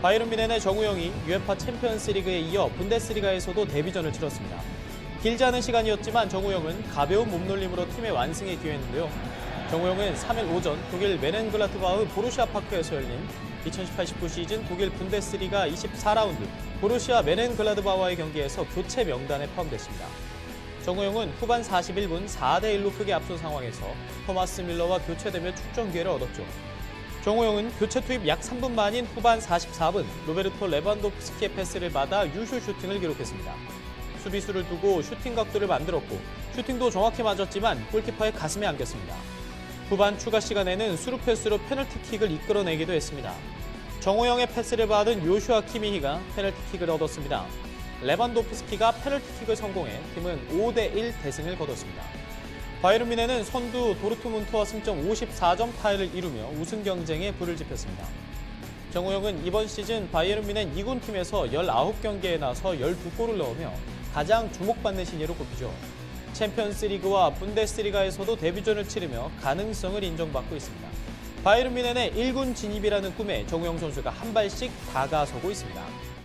바이에른 뮌헨의 정우영이 UEFA 챔피언스리그에 이어 분데스리가에서도 데뷔전을 치렀습니다. 길지 않은 시간이었지만 정우영은 가벼운 몸놀림으로 팀의 완승에 기여했는데요. 정우영은 3일 오전 독일 메넨글라트바흐 보루시아 파크에서 열린 2018-19 시즌 독일 분데스리가 24라운드 보루시아 메넨글라드바와의 경기에서 교체 명단에 포함됐습니다. 정우영은 후반 41분 4대1로 크게 앞선 상황에서 토마스 밀러와 교체되며 출전 기회를 얻었죠. 정우영은 교체 투입 약 3분 만인 후반 44분 로베르토 레반도프스키의 패스를 받아 유슈 슈팅을 기록했습니다. 수비수를 두고 슈팅 각도를 만들었고 슈팅도 정확히 맞았지만 골키퍼의 가슴에 안겼습니다. 후반 추가 시간에는 수루 패스로 페널티킥을 이끌어내기도 했습니다. 정호영의 패스를 받은 요슈아 키미히가 페널티킥을 얻었습니다. 레반도프스키가 페널티킥을 성공해 팀은 5대1 대승을 거뒀습니다. 바이에른 뮌헨은 선두 도르트문트와 승점 54점 타이를 이루며 우승 경쟁에 불을 지폈습니다. 정우영은 이번 시즌 바이에른 뮌헨 2군 팀에서 19경기에 나서 12골을 넣으며 가장 주목받는 신예로 꼽히죠. 챔피언스 리그와 분데스리가에서도 데뷔전을 치르며 가능성을 인정받고 있습니다. 바이에른 뮌헨의 1군 진입이라는 꿈에 정우영 선수가 한 발씩 다가서고 있습니다.